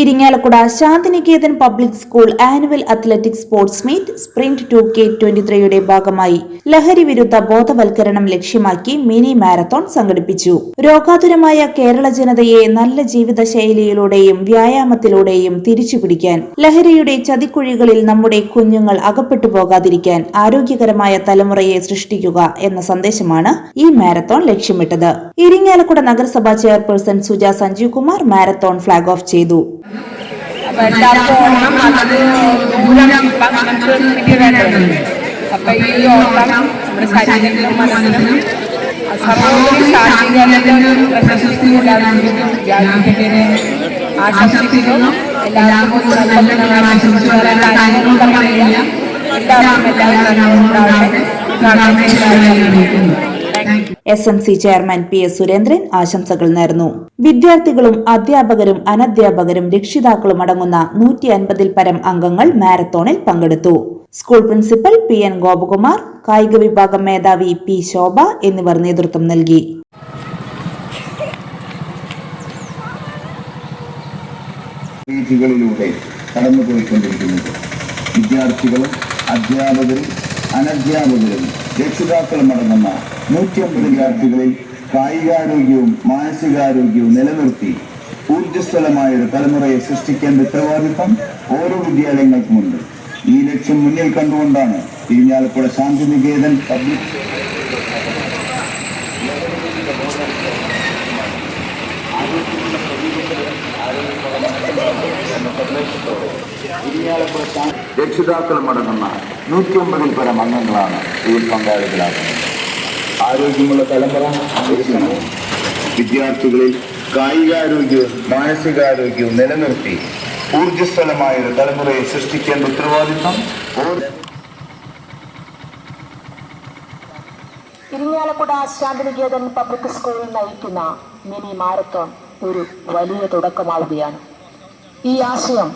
Irinjalakuda Santhiniketan public school annual athletic sports meet sprint two K twenty ത്രീയുടെ ഭാഗമായി ലഹരി വിരുദ്ധ ബോധവൽക്കരണം ലക്ഷ്യമാക്കി മിനി മാരത്തോൺ സംഘടിപ്പിച്ചു. രോഗാതുരമായ കേരള ജനതയെ നല്ല ജീവിതശൈലിയിലൂടെയും വ്യായാമത്തിലൂടെയും തിരിച്ചുപിടിക്കാൻ ലഹരിയുടെ ചതിക്കുഴികളിൽ നമ്മുടെ കുഞ്ഞുങ്ങൾ അകപ്പെട്ടു പോകാതിരിക്കാൻ ആരോഗ്യകരമായ തലമുറയെ സൃഷ്ടിക്കുക എന്ന സന്ദേശമാണ് ഈ മാരത്തോൺ ലക്ഷ്യമിട്ടത്. ഇരിങ്ങാലക്കുട നഗരസഭാ chairperson Suja Sanjeev Kumar marathon flag off ചെയ്തു. അപ്പൊ എല്ലാവർക്കും ഓണം അത് നമുക്ക് കിട്ടിയ വേണ്ടത്. അപ്പൊ ഈ ഓണം നമ്മുടെ ശരീരത്തിലും മനസ്സിലും സമൂഹത്തിൽ ശാരീരിക പ്രശസ്തി എല്ലാവരും വ്യാപിക്കട്ടെ ആശംസിക്കുന്നു. എല്ലാവർക്കും ആശംസിച്ചു വരാൻ കാര്യങ്ങളൊന്നും പറയില്ല എല്ലാവർക്കും എല്ലാവരും ഉണ്ടാവട്ടെ. പ്രാർത്ഥിക്കുന്നു. S M C chairman P S Surendran ആശംസകൾ നേർന്നു. വിദ്യാർത്ഥികളും അധ്യാപകരും അനധ്യാപകരും രക്ഷിതാക്കളും അടങ്ങുന്ന നൂറ്റി അൻപതിൽ പരം അംഗങ്ങൾ മാരത്തോണിൽ പങ്കെടുത്തു. School principal P N Gopakumar കായിക വിഭാഗം മേധാവി പി ശോഭ എന്നിവർ നേതൃത്വം നൽകി. വിദ്യാർത്ഥികളും അധ്യാപകരും അനധ്യാപകരും രക്ഷിതാക്കളും അടങ്ങുന്ന നൂറ്റി അമ്പത് വിദ്യാർത്ഥികളിൽ കായികാരോഗ്യവും മാനസികാരോഗ്യവും നിലനിർത്തി ഊർജസ്വലമായ ഒരു തലമുറയെ സൃഷ്ടിക്കേണ്ട ഉത്തരവാദിത്വം ഓരോ വിദ്യാലയങ്ങൾക്കുമുണ്ട്. ഈ ലക്ഷ്യം മുന്നിൽ കണ്ടുകൊണ്ടാണ് ഇരിഞ്ഞാലക്കുട ശാന്തിനികേതൻ പബ്ലിക് രക്ഷിതാക്കളും അടങ്ങുന്ന നൂറ്റി അമ്പതിൽ പരം അംഗങ്ങളാണ് ഇതിൽ പങ്കാളികളാകുന്നത്. ആരോഗ്യമുള്ള തലമുറ വിദ്യാർത്ഥികളിൽ കായികാരോഗ്യവും മാനസികാരോഗ്യവും നിലനിർത്തി ഊർജസ്വലമായ ഒരു തലമുറയെ സൃഷ്ടിക്കേണ്ട ഉത്തരവാദിത്വം ഇരിങ്ങാലക്കുട ശാന്തിനികേതൻ പബ്ലിക് സ്കൂൾ നയിക്കുന്ന മിനി മാരത്തോൺ ഒരു വലിയ തുടക്കമാവുകയാണ്. ഈ ആശയം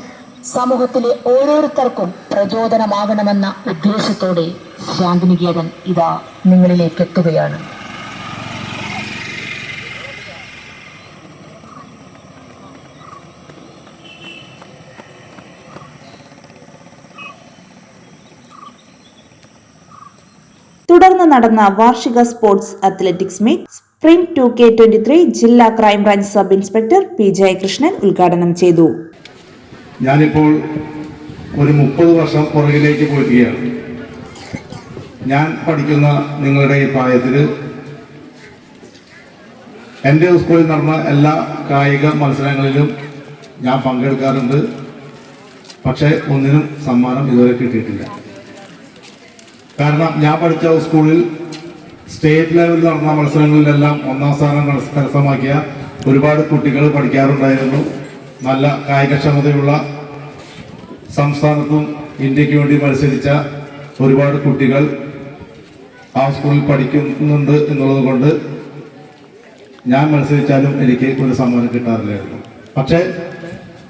സമൂഹത്തിലെ ഓരോരുത്തർക്കും പ്രചോദനമാകണമെന്ന ഉദ്ദേശത്തോടെ ശാന്തിനികേതൻ ഇതാ നിങ്ങളിലേക്ക് എത്തുകയാണ് തുടർന്ന് നടന്ന വാർഷിക sports athletics meet spring two K twenty three ജില്ലാ crime branch sub inspector P Jayakrishnan ഉദ്ഘാടനം ചെയ്തു. ഞാനിപ്പോൾ ഒരു മുപ്പത് വർഷം പുറകിലേക്ക് പോയിരിക്കുകയാണ് ഞാൻ പഠിക്കുന്ന നിങ്ങളുടെ ഈ പ്രായത്തിൽ എന്റെ സ്കൂളിൽ നടന്ന എല്ലാ കായിക മത്സരങ്ങളിലും ഞാൻ പങ്കെടുക്കാറുണ്ട്. പക്ഷേ ഒന്നിനും സമ്മാനം ഇതുവരെ കിട്ടിയിട്ടില്ല. കാരണം ഞാൻ പഠിച്ച സ്കൂളിൽ സ്റ്റേറ്റ് ലെവലിൽ നടന്ന മത്സരങ്ങളിലെല്ലാം ഒന്നാം സ്ഥാനം കരസ്ഥമാക്കിയ ഒരുപാട് കുട്ടികൾ പഠിക്കാറുണ്ടായിരുന്നു. നല്ല കായികക്ഷമതയുള്ള സംസ്ഥാനത്തും ഇന്ത്യയ്ക്ക് വേണ്ടി മത്സരിച്ച ഒരുപാട് കുട്ടികൾ ആ സ്കൂളിൽ പഠിക്കുന്നുണ്ട് എന്നുള്ളത് കൊണ്ട് ഞാൻ മത്സരിച്ചാലും എനിക്ക് ഒരു സമ്മാനം കിട്ടാറില്ലായിരുന്നു. പക്ഷേ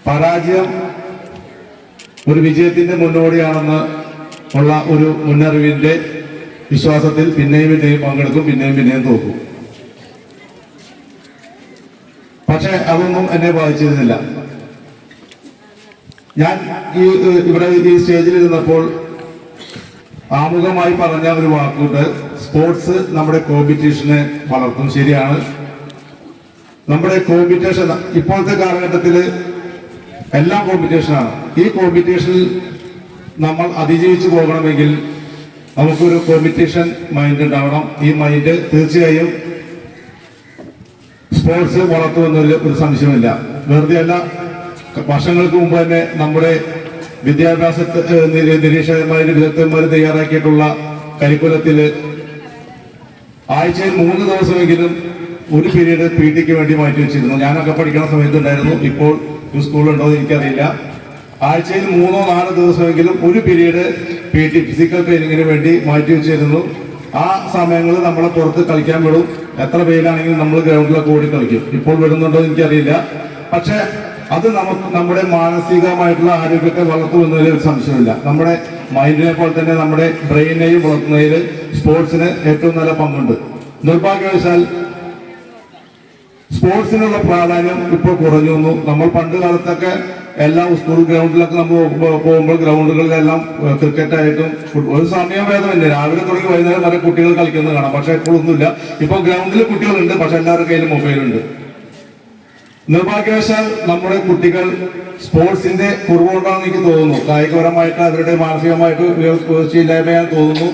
പരാജയം ഒരു വിജയത്തിന്റെ മുന്നോടിയാണെന്ന് ഉള്ള ഒരു മുന്നറിവിന്റെ വിശ്വാസത്തിൽ പിന്നെയും പിന്നെയും പങ്കെടുക്കും പിന്നെയും പിന്നെയും തോക്കും പക്ഷെ അതൊന്നും എന്നെ ബാധിച്ചിരുന്നില്ല. ഞാൻ ഈ ഇവിടെ ഈ സ്റ്റേജിൽ ഇരുന്നപ്പോൾ ആമുഖമായി പറഞ്ഞ ഒരു വാക്കുണ്ട്. സ്പോർട്സ് നമ്മുടെ കോമ്പറ്റീഷനെ വളർത്തും. ശരിയാണ്. നമ്മുടെ കോമ്പറ്റീഷൻ ഇപ്പോഴത്തെ കാലഘട്ടത്തിൽ എല്ലാം കോമ്പറ്റീഷനാണ് ഈ കോമ്പറ്റീഷനിൽ നമ്മൾ അതിജീവിച്ചു പോകണമെങ്കിൽ നമുക്കൊരു കോമ്പറ്റീഷൻ മൈൻഡ് ഉണ്ടാവണം. ഈ മൈൻഡ് തീർച്ചയായും സ്പോർട്സ് വളർത്തുമെന്നതിൽ ഒരു സംശയമില്ല വെറുതെ അല്ല വർഷങ്ങൾക്ക് മുമ്പ് തന്നെ നമ്മുടെ വിദ്യാഭ്യാസ നിരീക്ഷകന്മാരും വിദഗ്ധന്മാരും തയ്യാറാക്കിയിട്ടുള്ള കരിക്കുലത്തിൽ ആഴ്ചയിൽ മൂന്ന് ദിവസമെങ്കിലും ഒരു പീരീഡ് പി ടിക്ക് വേണ്ടി മാറ്റി വെച്ചിരുന്നു. ഞാനൊക്കെ പഠിക്കുന്ന സമയത്ത് ഉണ്ടായിരുന്നു ഇപ്പോൾ സ്കൂളുണ്ടോ എന്ന് എനിക്കറിയില്ല. ആഴ്ചയിൽ മൂന്നോ നാലോ ദിവസമെങ്കിലും ഒരു പീരീഡ് പി ടി ഫിസിക്കൽ ട്രെയിനിങ്ങിന് വേണ്ടി മാറ്റി വെച്ചിരുന്നു. ആ സമയങ്ങളിൽ നമ്മളെ പുറത്ത് കളിക്കാൻ വിടും. എത്ര പേരാണെങ്കിലും നമ്മൾ ഗ്രൗണ്ടിലൊക്കെ ഓടി കളിക്കും. ഇപ്പോൾ വിടുന്നുണ്ടോ എനിക്കറിയില്ല. പക്ഷെ അത് നമുക്ക് നമ്മുടെ മാനസികമായിട്ടുള്ള ആരോഗ്യത്തെ വളർത്തുമെന്നതിൽ ഒരു സംശയമില്ല. നമ്മുടെ മൈൻഡിനെ പോലെ തന്നെ നമ്മുടെ ബ്രെയിനെയും വളർത്തുന്നതിൽ സ്പോർട്സിന് ഏറ്റവും നല്ല പങ്കുണ്ട്. നിർഭാഗ്യവശാൽ സ്പോർട്സിനുള്ള പ്രാധാന്യം ഇപ്പോൾ കുറഞ്ഞു വന്നു. നമ്മൾ പണ്ട് കാലത്തൊക്കെ എല്ലാ സ്കൂൾ ഗ്രൗണ്ടിലൊക്കെ നമ്മൾ പോകുമ്പോൾ ഗ്രൗണ്ടുകളിലെല്ലാം ക്രിക്കറ്റായിട്ടും ഒരു സമയഭേദമല്ലേ രാവിലെ തുടങ്ങി വൈകുന്നേരം വരെ കുട്ടികൾ കളിക്കുന്നത് കാണാം. പക്ഷെ ഇപ്പോഴൊന്നുമില്ല. ഇപ്പോൾ ഗ്രൗണ്ടിൽ കുട്ടികളുണ്ട്. പക്ഷെ എല്ലാവരുടെ കയ്യിലും മൊബൈലുണ്ട് നിർഭാഗ്യവശാൽ നമ്മുടെ കുട്ടികൾ സ്പോർട്സിന്റെ കുറവുകൊണ്ടാണെന്ന് എനിക്ക് തോന്നുന്നു. കായികപരമായിട്ട് അവരുടെ മാനസികമായിട്ട് ഉയർച്ചയില്ലായ്മയാണ് തോന്നുന്നു.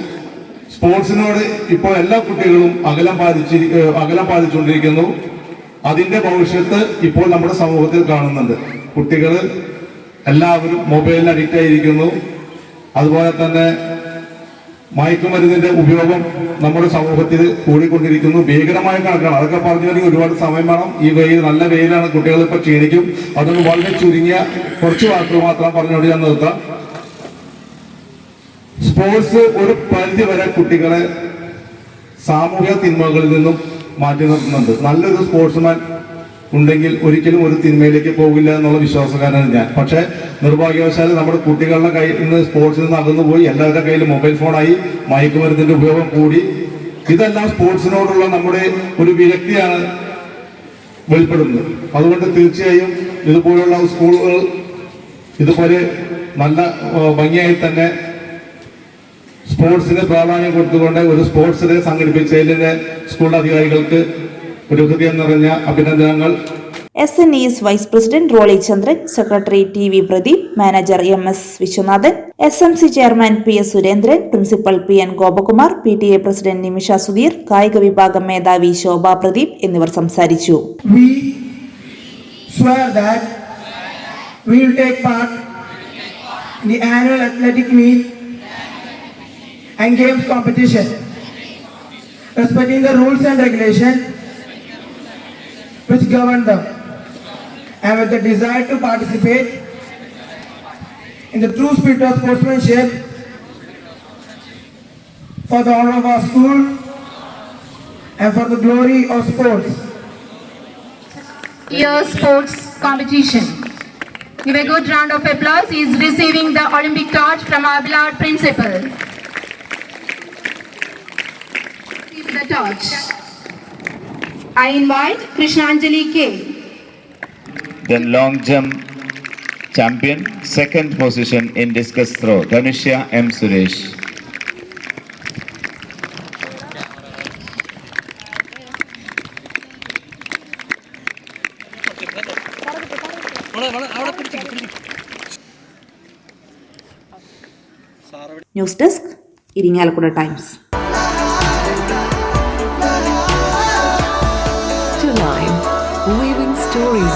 സ്പോർട്സിനോട് ഇപ്പോൾ എല്ലാ കുട്ടികളും അകലം പാലിച്ചിരി അകലം പാലിച്ചുകൊണ്ടിരിക്കുന്നു. അതിന്റെ ഭവിഷ്യത്ത് ഇപ്പോൾ നമ്മുടെ സമൂഹത്തിൽ കാണുന്നുണ്ട്. കുട്ടികൾ എല്ലാവരും മൊബൈലിന് അഡിക്റ്റ് ആയിരിക്കുന്നു അതുപോലെ തന്നെ മയക്കുമരുന്നിന്റെ ഉപയോഗം നമ്മുടെ സമൂഹത്തിൽ കൂടിക്കൊണ്ടിരിക്കുന്നു. ഭീകരമായ കണക്കാണ്. അതൊക്കെ പറഞ്ഞു വരിക ഒരുപാട് സമയം വേണം. ഈ വെയിൽ നല്ല വെയിലാണ് കുട്ടികൾ ഇപ്പൊ ക്ഷീണിക്കും. അതുകൊണ്ട് വളരെ ചുരുങ്ങിയ കുറച്ച് വാക്കുകൾ മാത്രം പറഞ്ഞുകൊണ്ട് ഞാൻ നിർത്താം. സ്പോർട്സ് ഒരു പരിധി വരെ കുട്ടികളെ സാമൂഹ്യ തിന്മകളിൽ നിന്നും മാറ്റി നിർത്തുന്നുണ്ട്. നല്ലൊരു സ്പോർട്സ്മാൻ ഉണ്ടെങ്കിൽ ഒരിക്കലും ഒരു തിന്മയിലേക്ക് പോകില്ല എന്നുള്ള വിശ്വാസക്കാരനാണ് ഞാൻ. പക്ഷേ നിർഭാഗ്യവശാൽ നമ്മുടെ കുട്ടികളുടെ കയ്യിൽ നിന്ന് സ്പോർട്സിൽ നിന്ന് അകന്നുപോയി എല്ലാവരുടെ കയ്യിൽ മൊബൈൽ ഫോണായി മയക്കുമരുന്നിന്റെ ഉപയോഗം കൂടി. ഇതെല്ലാം സ്പോർട്സിനോടുള്ള നമ്മുടെ ഒരു വിരക്തിയാണ് വെളിപ്പെടുന്നത്. അതുകൊണ്ട് തീർച്ചയായും ഇതുപോലുള്ള സ്കൂളുകൾ ഇതുപോലെ നല്ല ഭംഗിയായി തന്നെ സ്പോർട്സിന് പ്രാധാന്യം കൊടുത്തുകൊണ്ട് ഒരു സ്പോർട്സ് ഡേ സംഘടിപ്പിച്ചതിന് സ്കൂൾ അധികാരികൾക്ക് ഒരു ഹൃദയം നിറഞ്ഞ അഭിനന്ദനങ്ങൾ. S N is vice president Roly Chandran secretary T V Pradeep manager M S Viswanathan S M C chairman P S Surendran principal P N Gopakumar P T A president Nimisha Sudheer കായിക വിഭാഗം മേധാവി ശോഭ പ്രദീപ് എന്നിവർ സംസാരിച്ചു. We swear that we will take part in the annual athletic meet and games competition, respecting the rules and regulations which govern them, and with the desire to participate in the true spirit of sportsmanship for the honor of our school and for the glory of sports. year sports competition. Give a good round of applause. He is receiving the Olympic torch from our beloved principal. Receive The torch. I invite Krishnanjali K. The long jump champion, second position in discus throw, Dhanusha M. Suresh. News desk Irinjalakuda times